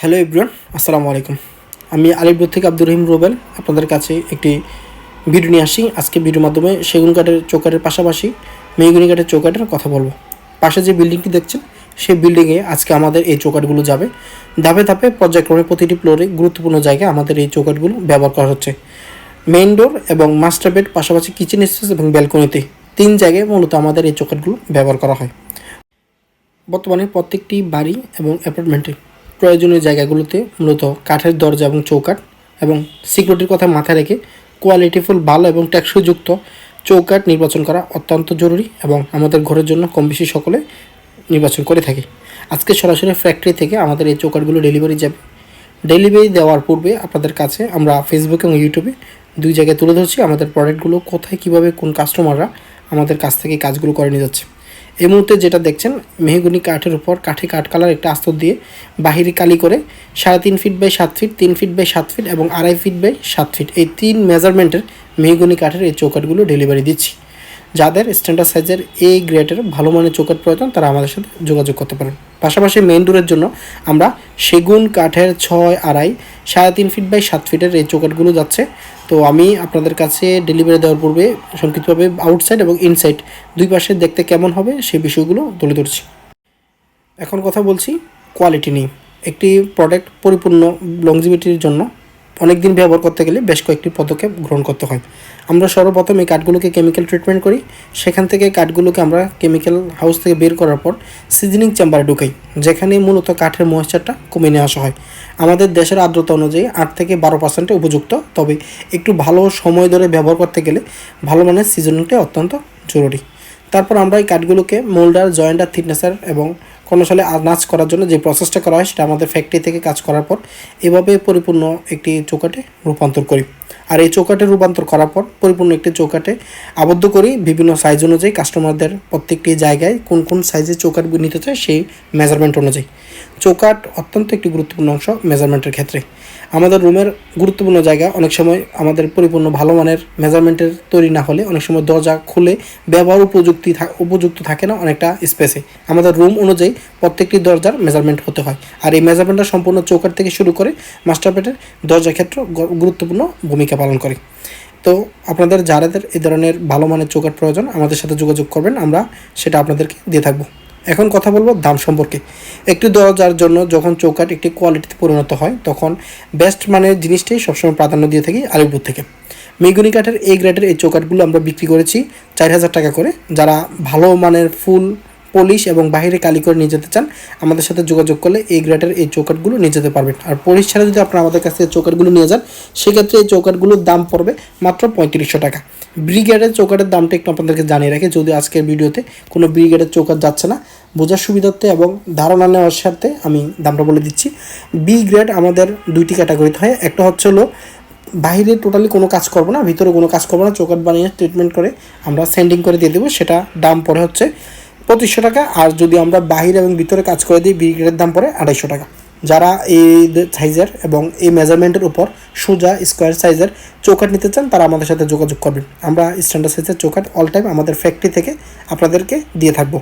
Hello Ibran আসসালামু আলাইকুম। আমি আলিপুর থেকে আব্দুর রহিম রুবেল, আপনাদের কাছে একটি ভিডিও নিয়ে আসি। আজকে ভিডিওর মাধ্যমে সেগুন কাঠের চৌকাঠের পাশাপাশি মেহগুনি কাঠের চৌকাঠের কথা বলব। পাশে যে বিল্ডিংটি দেখছেন, সেই বিল্ডিংয়ে আজকে আমাদের এই চৌকাঠগুলো যাবে। ধাপে ধাপে পর্যায়ক্রমে প্রতিটি ফ্লোরে গুরুত্বপূর্ণ জায়গায় আমাদের এই চৌকাঠগুলো ব্যবহার করা হচ্ছে। মেইন ডোর এবং মাস্টার বেড, পাশাপাশি কিচেন স্পেস এবং ব্যালকনিতে তিন জায়গায় মূলত আমাদের এই চৌকাঠগুলো ব্যবহার করা হয়। বর্তমানে প্রত্যেকটি বাড়ি এবং অ্যাপার্টমেন্টে প্রয়োজনীয় জায়গাগুলোতে মূলত কাঠের দরজা এবং চৌকাঠ এবং সিকিউরিটির কথা মাথায় রেখে কোয়ালিটিফুল ভালো এবং টেকসইযুক্ত চৌকাঠ নির্বাচন করা অত্যন্ত জরুরি এবং আমাদের ঘরের জন্য কম বেশি সকলে নির্বাচন করে থাকি। আজকে সরাসরি ফ্যাক্টরি থেকে আমাদের এই চৌকাঠগুলো ডেলিভারি যাবে। ডেলিভারি দেওয়ার পূর্বে আপনাদের কাছে আমরা ফেসবুক এবং ইউটিউবে দুই জায়গায় তুলে ধরছি আমাদের প্রোডাক্টগুলো কোথায়, কীভাবে, কোন কাস্টমাররা আমাদের কাছ থেকে কাজগুলো করে নিয়ে যাচ্ছে। এই মুহূর্তে যেটা দেখছেন, মেহগুনি কাঠের উপর কাঠে কাঠ কালার একটা আস্তর দিয়ে বাহিরে কালি করে সাড়ে তিন ফিট বাই সাত ফিট তিন ফিট বাই সাত ফিট এবং আড়াই ফিট বাই সাত ফিট এই তিন মেজারমেন্টের মেহগুনি কাঠের এই চৌকাটগুলো ডেলিভারি দিচ্ছি। যাদের স্ট্যান্ডার্ড সাইজের এ গ্রেডের ভালো মানের চৌকাঠ প্রয়োজন, তারা আমাদের সাথে যোগাযোগ করতে পারেন। পাশাপাশি মেইন ডোরের জন্য আমরা সেগুন, কাঠের ছয় আড়াই, সাড়ে তিন ফিট বাই সাত ফিটের এই চৌকাঠগুলো যাচ্ছে। তো আমি আপনাদের কাছে ডেলিভারি দেওয়ার পূর্বে সংক্ষিপ্তভাবে আউটসাইড এবং ইনসাইড দুই পাশে দেখতে কেমন হবে সেই বিষয়গুলো তুলে ধরছি। এখন কথা বলছি কোয়ালিটি নিয়ে। একটি প্রোডাক্ট পরিপূর্ণ লংজিভিটির জন্য অনেক দিন ব্যবহার করতে গেলে বেশ কয়েকটি পদক্ষেপ গ্রহণ করতে হয়। আমরা সর্বপ্রথম এই কাঠগুলোকে কেমিক্যাল ট্রিটমেন্ট করি। সেখান থেকে কাঠগুলোকে আমরা কেমিক্যাল হাউস থেকে বের করার পর সিজনিং চেম্বারে ঢুকাই, যেখানে মূলত কাঠের ময়েশ্চারটা কমিয়ে নিয়ে আসা হয়। আমাদের দেশের আর্দ্রতা অনুযায়ী আট থেকে বারো পার্সেন্টে উপযুক্ত, তবে একটু ভালো সময় ধরে ব্যবহার করতে গেলে ভালো মানের সিজনিংটা অত্যন্ত জরুরি। তারপর আমরা এই কাঠগুলোকে মোল্ডার জয়েন্টার থিকনেসার এবং কোনো সালে নাচ করার জন্য যে প্রসেসটা করা হয়, সেটা আমাদের ফ্যাক্টরি থেকে কাজ করার পর এভাবে পরিপূর্ণ একটি চৌকাটে রূপান্তর করি। আর এই চৌকাটে রূপান্তর করার পর পরিপূর্ণ একটি চৌকাটে আবদ্ধ করি বিভিন্ন সাইজ অনুযায়ী কাস্টমারদের প্রত্যেকটি জায়গায় কোন কোন সাইজের চৌকাট নিতে চায় সেই মেজারমেন্ট অনুযায়ী। চৌকাট অত্যন্ত একটি গুরুত্বপূর্ণ অংশ মেজারমেন্টের ক্ষেত্রে। আমাদের রুমের গুরুত্বপূর্ণ জায়গা অনেক সময় আমাদের পরিপূর্ণ ভালো মানের মেজারমেন্টের তৈরি না হলে অনেক সময় দরজা খুলে ব্যবহার উপযুক্তি উপযুক্ত থাকে না অনেকটা স্পেসে আমাদের রুম অনুযায়ী প্রত্যেকটি দরজার মেজারমেন্ট হতে হয়। আর এই মেজারমেন্টটা সম্পূর্ণ চৌকাট থেকে শুরু করে মাস্টার বেডের দরজার ক্ষেত্র গুরুত্বপূর্ণ ভূমিকা পালন করে। তো আপনাদের যারাদের এই ধরনের ভালো মানের চৌকাট প্রয়োজন আমাদের সাথে যোগাযোগ করবেন, আমরা সেটা আপনাদেরকে দিয়ে থাকব। এখন কথা বলব দাম সম্পর্কে। একটি দরজার জন্য যখন চৌকাট একটি কোয়ালিটিতে পরিণত হয়, তখন বেস্ট মানের জিনিসটাই সবসময় প্রাধান্য দিয়ে থাকি আলিপুর থেকে। মেগুনি কাঠের এই গ্রেডের এই চৌকাটগুলো আমরা বিক্রি করেছি চার হাজার টাকা করে। যারা ভালো মানের ফুল পলিশ এবং বাইরে কালি করে নিয়ে যেতে চান, আমাদের সাথে যোগাযোগ করলে এই গ্রেডের এই চৌকাটগুলো নিয়ে যেতে পারবেন। আর পলিশ ছাড়া যদি আপনারা আমাদের কাছ থেকে চৌকাটগুলো নিয়ে যান, সেক্ষেত্রে এই চৌকাটগুলোর দাম পড়বে মাত্র পঁয়ত্রিশশো টাকা। ব্রিগেডের চৌকাটের দামটা একটু আপনাদেরকে জানিয়ে রাখি, যদি আজকের ভিডিওতে কোনো ব্রিগেডের চৌকাট যাচ্ছে না, বোঝার সুবিধার্থে এবং ধারণা নেওয়ার সাথে আমি দামটা বলে দিচ্ছি। বি গ্রেড আমাদের দুইটি ক্যাটাগরিতে হয়, একটা হচ্ছে হলো বাইরে টোটালি কোনো কাজ করব না, ভিতরে কোনো কাজ করব না চৌকাট বানিয়ে ট্রিটমেন্ট করে আমরা সেন্ডিং করে দিয়ে দেবো, সেটা দাম পড়ে হচ্ছে পঁচিশশো টাকা, আর যদি আমরা বাহিরে এবং ভিতরে কাজ করে দিই বি দাম পড়ে আড়াইশো টাকা। যারা এই সাইজের এবং এই মেজারমেন্টের উপর সোজা স্কোয়ার সাইজের চৌকাট নিতে চান, তারা আমাদের সাথে যোগাযোগ করবেন। আমরা স্ট্যান্ডার্ড সাইজের চৌকাট অল টাইম আমাদের ফ্যাক্টরি থেকে আপনাদেরকে দিয়ে থাকব।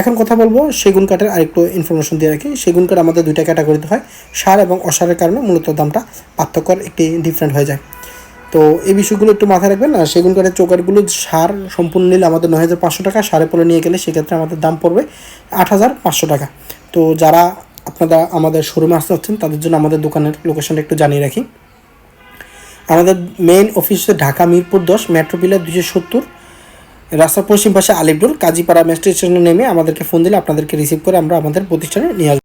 এখন কথা বলব সেগুন কাঠের আরেকটু ইনফরমেশন দিয়ে রাখি। সেগুন কাঠ আমাদের দুইটা ক্যাটাগরিতে হয়। সার এবং অসারের কারণে মূলত দামটা পার্থক্যর একটি ডিফারেন্ট হয়ে যায়। তো এই বিষয়গুলো একটু মাথায় রাখবেন, আর সেগুন কাঠের সার সম্পূর্ণ নিলে আমাদের নয় হাজার পাঁচশো টাকা, সারে পরে নিয়ে গেলে সেক্ষেত্রে আমাদের দাম পড়বে আট হাজার পাঁচশো টাকা। তো যারা আপনারা আমাদের শোরুমে আসতে হচ্ছেন, তাদের জন্য আমাদের দোকানের লোকেশনটা একটু জানিয়ে রাখি। আমাদের মেইন অফিস ঢাকা মিরপুর দশ মেট্রো পিলার দুশো সত্তর, রাস্তার পশ্চিম পাশে আলিপুর, কাজীপাড়া মেট্রো স্টেশনে নেমে আমাদেরকে ফোন দিলে আপনাদেরকে রিসিভ করে আমরা আমাদের প্রতিষ্ঠানে নিয়ে আসব।